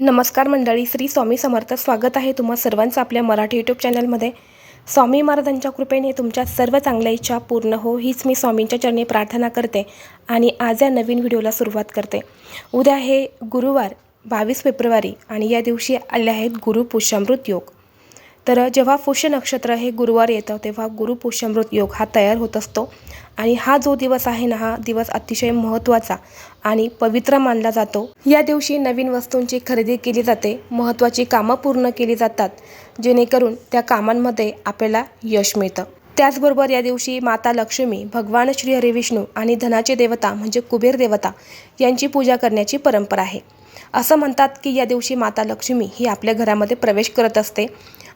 नमस्कार मंडळी श्री स्वामी समर्थ स्वागत आहे तुम्हा सर्वांचं आपल्या मराठी यूट्यूब चॅनलमध्ये. स्वामी महाराजांच्या कृपेने तुमच्या सर्व चांगल्या इच्छा पूर्ण हो हीच मी स्वामींच्या चरणी प्रार्थना करते आणि आज या नवीन व्हिडिओला सुरुवात करते. उद्या हे गुरुवार बावीस फेब्रुवारी आणि या दिवशी आले आहेत गुरुपुष्यामृत योग. तर जेव्हा पुष्य नक्षत्र हे गुरुवार येतं तेव्हा गुरुपुष्यामृत योग हा तयार होत असतो. आणि हा जो दिवस आहे ना हा दिवस अतिशय महत्त्वाचा आणि पवित्र मानला जातो. या दिवशी नवीन वस्तूंची खरेदी केली जाते महत्त्वाची कामं पूर्ण केली जातात जेणेकरून त्या कामांमध्ये आपल्याला यश मिळतं. त्याचबरोबर या दिवशी माता लक्ष्मी भगवान श्री हरिविष्णू आणि धनाचे देवता म्हणजे कुबेर देवता यांची पूजा करण्याची परंपरा आहे. असं म्हणतात की या दिवशी माता लक्ष्मी ही आपल्या घरामध्ये प्रवेश करत असते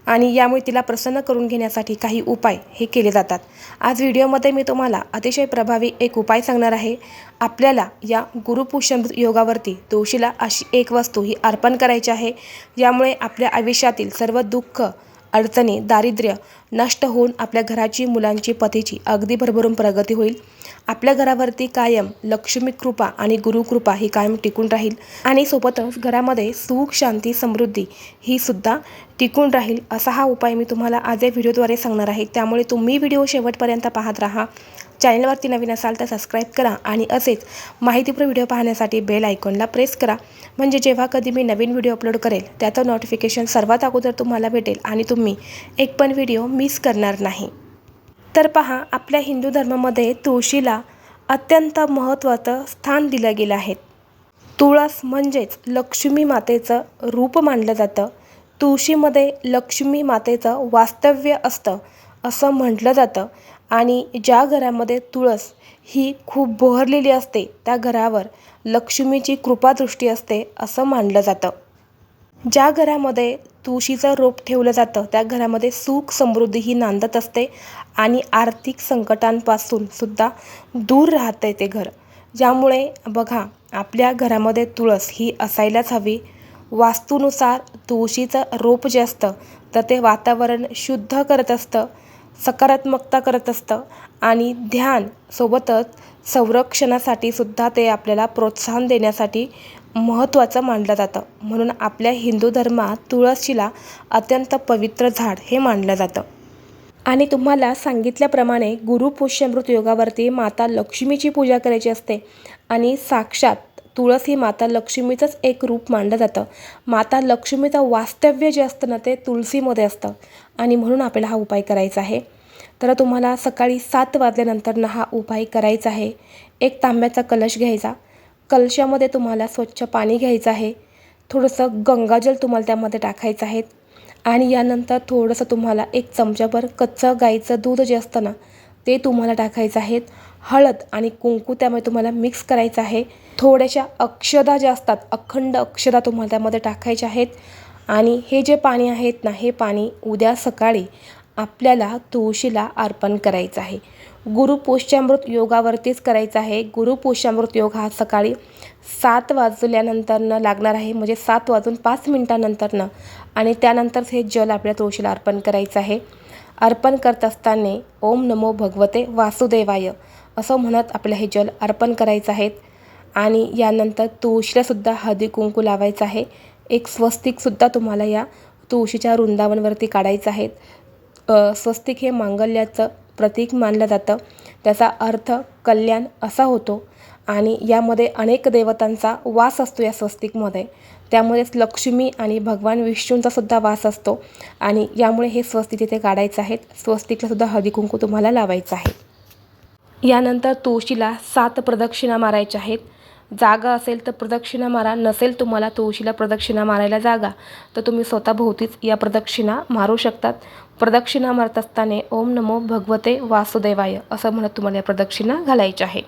आणि यामुळे तिला प्रसन्न करून घेण्यासाठी काही उपाय हे केले जातात. आज व्हिडिओमध्ये मी तुम्हाला अतिशय प्रभावी एक उपाय सांगणार आहे. आपल्याला या गुरुपुषण योगावरती तुळशीला अशी एक वस्तू ही अर्पण करायची आहे. यामुळे आपल्या आयुष्यातील सर्व दुःख अडचणी दारिद्र्य नष्ट होऊन आपल्या घराची मुलांची पतीची अगदी भरभरून प्रगती होईल. आपल्या घरावरती कायम लक्ष्मी कृपा आणि गुरुकृपा ही कायम टिकून राहील आणि सोबतच घरामध्ये सुख शांती समृद्धी ही सुद्धा टिकून राहील असा हा उपाय मी तुम्हाला आज या व्हिडिओद्वारे सांगणार आहे. त्यामुळे तुम्ही व्हिडिओ शेवटपर्यंत पाहत राहा. चॅनलवरती नवीन असाल तर सबस्क्राईब करा आणि असेच माहितीपूर्ण व्हिडिओ पाहण्यासाठी बेल आयकॉनला प्रेस करा. म्हणजे जेव्हा कधी मी नवीन व्हिडिओ अपलोड करेल त्याचं नोटिफिकेशन सर्वात अगोदर तुम्हाला भेटेल आणि तुम्ही एक पण व्हिडिओ मिस करणार नाही. तर पहा आपल्या हिंदू धर्मामध्ये तुळशीला अत्यंत महत्त्वाचं स्थान दिलं गेलं आहे. तुळस म्हणजेच लक्ष्मी मातेचं रूप मानलं जातं. तुळशीमध्ये लक्ष्मी मातेचं वास्तव्य असतं असं म्हटलं जातं. आणि ज्या घरामध्ये तुळस ही खूप बहरलेली असते त्या घरावर लक्ष्मीची कृपादृष्टी असते असं मानलं जातं. ज्या घरामध्ये तुळशीचं रोप ठेवलं जातं त्या घरामध्ये सुख समृद्धी ही नांदत असते आणि आर्थिक संकटांपासून सुद्धा दूर राहते ते घर. ज्यामुळे बघा आपल्या घरामध्ये तुळस ही असायलाच हवी. वास्तूनुसार तुळशीचं रोप जे असतं तर ते वातावरण शुद्ध करत असतं. सकारात्मकता करत असतं आणि ध्यान सोबतच संरक्षणासाठी सुद्धा ते आपल्याला प्रोत्साहन देण्यासाठी महत्त्वाचं मानलं जातं. म्हणून आपल्या हिंदू धर्मात तुळशीला अत्यंत पवित्र झाड हे मानलं जातं. आणि तुम्हाला सांगितल्याप्रमाणे गुरुपुष्यमृत योगावरती माता लक्ष्मीची पूजा करायची असते आणि साक्षात तुळस ही माता लक्ष्मीचंच एक रूप मानलं जातं. माता लक्ष्मीचं वास्तव्य जे असतं ना ते तुळशीमध्ये असतं. आणि म्हणून आपल्याला हा उपाय करायचा आहे. तर तुम्हाला सकाळी सात वाजल्यानंतर हा उपाय करायचा आहे. एक तांब्याचा कलश घ्यायचा. कलशामध्ये तुम्हाला स्वच्छ पाणी घ्यायचं आहे. थोडंसं गंगाजल तुम्हाला त्यामध्ये टाकायचं आहे. आणि यानंतर थोडंसं तुम्हाला एक चमच्याभर कच्चं गाईचं दूध जे असतं ना ते तुम्हाला टाकायचं आहे. हळद आणि कुंकू त्यामध्ये तुम्हाला मिक्स करायचं आहे. थोड्याशा अक्षदा ज्या असतात अखंड अक्षदा तुम्हाला त्यामध्ये टाकायच्या आहेत. आणि हे जे पाणी आहेत ना हे पाणी उद्या सकाळी आपल्याला तुळशीला अर्पण करायचं आहे. गुरुपोषामृत योगावरतीच करायचं आहे. गुरुपोषामृत योग हा सकाळी सात वाजल्यानंतरनं लागणार आहे. म्हणजे सात वाजून पाच मिनटानंतरनं. आणि त्यानंतरच हे जल आपल्या तुळशीला अर्पण करायचं आहे. अर्पण करत असताना ओम नमो भगवते वासुदेवाय. असं म्हणत आपलं हे जल अर्पण करायचं आहेत. आणि यानंतर तुळशीलासुद्धा हळदी कुंकू लावायचं आहे. एक स्वस्तिकसुद्धा तुम्हाला या तुळशीच्या वृंदावनवरती काढायचं आहेत स्वस्तिक हे मांगल्याचं प्रतीक मानलं जातं. त्याचा अर्थ कल्याण असा होतो. आणि यामध्ये अनेक देवतांचा वास असतो या स्वस्तिकमध्ये. त्यामुळेच लक्ष्मी आणि भगवान विष्णूंचा सुद्धा वास असतो. आणि यामुळे हे स्वस्तिक तिथे काढायचं आहेत. स्वस्तिकलासुद्धा हळदी कुंकू तुम्हाला लावायचं आहे. यानंतर तुळशीला सात प्रदक्षिणा मारायच्या आहेत. जागा असेल तर प्रदक्षिणा मारा नसेल तुम्हाला तुळशीला प्रदक्षिणा मारायला जागा. तर तुम्ही स्वतःभोवतीच या प्रदक्षिणा मारू शकतात. प्रदक्षिणा मारत असताना ओम नमो भगवते वासुदेवाय असं म्हणत तुम्हाला या प्रदक्षिणा घालायच्या आहे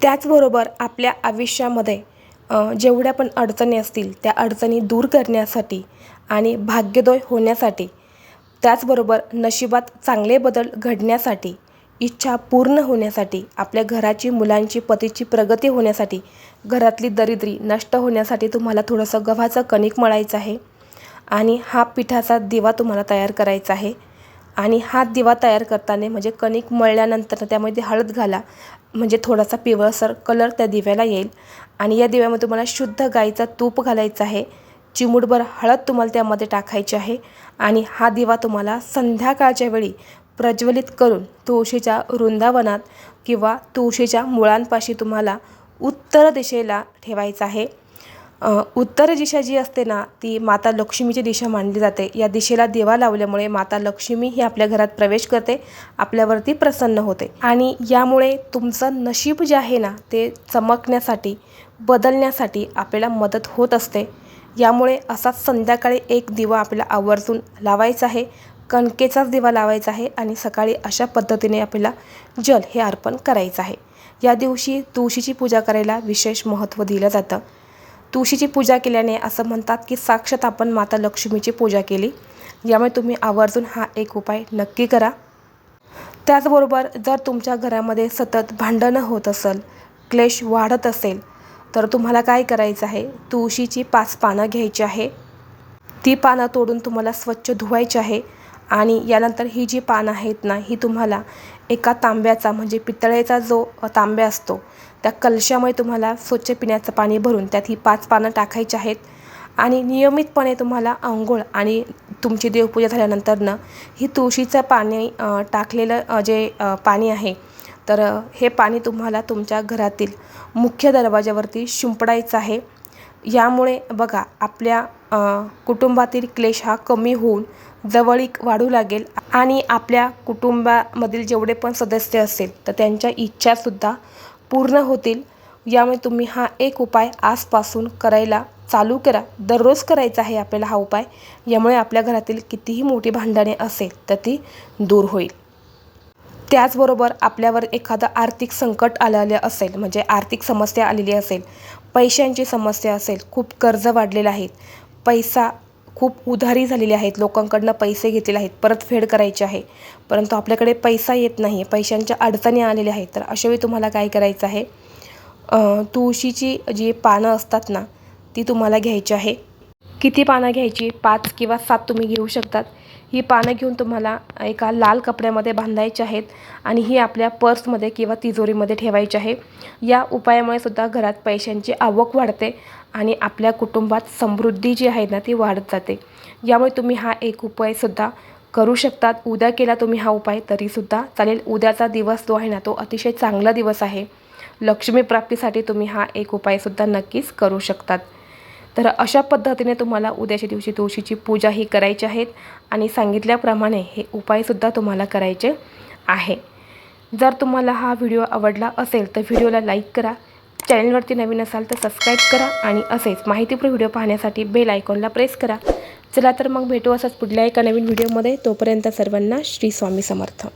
त्याचबरोबर आपल्या आयुष्यामध्ये जेवढ्या पण अडचणी असतील त्या अडचणी दूर करण्यासाठी आणि भाग्योदय होण्यासाठी त्याचबरोबर नशिबात चांगले बदल घडण्यासाठी इच्छा पूर्ण होण्यासाठी आपल्या घराची मुलांची पतीची प्रगती होण्यासाठी घरातली दरिद्री नष्ट होण्यासाठी तुम्हाला थोडंसं गव्हाचं कणिक मळायचं आहे आणि हा पिठाचा दिवा तुम्हाला तयार करायचा आहे. आणि हा दिवा तयार करताना म्हणजे कणिक मळल्यानंतर त्यामध्ये हळद घाला म्हणजे थोडासा पिवळसर कलर त्या दिव्याला येईल. आणि या दिव्यामध्ये तुम्हाला शुद्ध गाईचं तूप घालायचं आहे. चिमूटभर हळद तुम्हाला त्यामध्ये टाकायची आहे. आणि हा दिवा तुम्हाला संध्याकाळच्या वेळी प्रज्वलित करून तुळशीच्या वृंदावनात किंवा तुळशीच्या मुळांपाशी तुम्हाला उत्तर दिशेला ठेवायचं आहे. उत्तर दिशा जी असते ना ती माता लक्ष्मीची दिशा मानली जाते. या दिशेला दिवा लावल्यामुळे माता लक्ष्मी ही आपल्या घरात प्रवेश करते आपल्यावरती प्रसन्न होते. आणि यामुळे तुमचं नशीब जे आहे ना ते चमकण्यासाठी बदलण्यासाठी आपल्याला मदत होत असते. यामुळे असाच संध्याकाळी एक दिवा आपल्याला आवर्जून लावायचा आहे. कणकेचाच दिवा लावायचा आहे आणि सकाळी अशा पद्धतीने आपल्याला जल हे अर्पण करायचं आहे. या दिवशी तुळशीची पूजा करायला विशेष महत्त्व दिलं जातं. तुळशीची पूजा केल्याने असं म्हणतात की साक्षात आपण माता लक्ष्मीची पूजा केली. यामुळे तुम्ही आवर्जून हा एक उपाय नक्की करा. त्याचबरोबर जर तुमच्या घरामध्ये सतत भांडणं होत असेल क्लेश वाढत असेल तर तुम्हाला काय करायचं आहे? तुळशीची पाच पानं घ्यायची आहे. ती पानं तोडून तुम्हाला स्वच्छ धुवायची आहे. आणि यानंतर ही जी पानं आहेत ना ही तुम्हाला एका तांब्याचा म्हणजे पितळेचा जो तांब्या असतो त्या कलशामुळे तुम्हाला स्वच्छ पिण्याचं पाणी भरून त्यात ही पाच पानं टाकायची आहेत. आणि नियमितपणे तुम्हाला आंघोळ आणि तुमची देवपूजा झाल्यानंतरनं ही तुळशीचं पाणी टाकलेलं जे पाणी आहे तर हे पाणी तुम्हाला तुमच्या घरातील मुख्य दरवाजावरती शिंपडायचं आहे. यामुळे बघा आपल्या कुटुंबातील क्लेश हा कमी होऊन जवळीक वाढू लागेल आणि आपल्या कुटुंबामधील जेवढे पण सदस्य असेल तर त्यांच्या इच्छासुद्धा पूर्ण होतील. यामुळे तुम्ही हा एक उपाय आजपासून करायला चालू करा. दररोज करायचा आहे आपल्याला हा उपाय. यामुळे आपल्या घरातील कितीही मोठी भांडणे असेल तर ती दूर होईल. त्याचबरोबर आपल्यावर एखादं आर्थिक संकट आलेलं असेल म्हणजे आर्थिक समस्या आलेली असेल पैशांची समस्या असेल खूप कर्ज वाढलेलं आहे. पैसा खूप उधारी झालेली आहेत. लोकांकडनं पैसे घेतलेले आहेत. परतफेड करायची आहे. परंतु आपल्याकडे पैसा येत नाही पैशांच्या अडचणी आलेल्या आहेत. तर अशावेळी तुम्हाला काय करायचं आहे? तुळशीची जी पानं असतात ना ती तुम्हाला घ्यायची आहे. किती पानं घ्यायची? पाच किंवा सात तुम्ही घेऊ शकतात. ही पानं घेऊन तुम्हाला एका लाल कपड्यामध्ये बांधायची आहेत आणि ही आपल्या पर्समध्ये किंवा तिजोरीमध्ये ठेवायची आहे. या उपायामुळे सुद्धा घरात पैशांची आवक वाढते आणि आपल्या कुटुंबात समृद्धी जी आहे ना ती वाढत जाते. यामुळे तुम्ही हा एक उपायसुद्धा करू शकतात. उद्या केला तुम्ही हा उपाय तरीसुद्धा चालेल. उद्याचा दिवस जो आहे ना तो अतिशय चांगला दिवस आहे. लक्ष्मीप्राप्तीसाठी तुम्ही हा एक उपायसुद्धा नक्कीच करू शकतात. तर अशा पद्धतीने तुम्हाला उद्याच्या दिवशी तुळशीची पूजा ही करायची आहेत आणि सांगितल्याप्रमाणे हे उपायसुद्धा तुम्हाला करायचे आहे. जर तुम्हाला हा व्हिडिओ आवडला असेल तर व्हिडिओला लाईक करा चॅनलवरती नवीन असाल तर सबस्क्राईब करा आणि असेच माहितीपूर्ण व्हिडिओ पाहण्यासाठी बेल आयकॉनला प्रेस करा. चला तर मग भेटू असंच पुढल्या एका नवीन व्हिडिओमध्ये. तोपर्यंत सर्वांना श्री स्वामी समर्थ.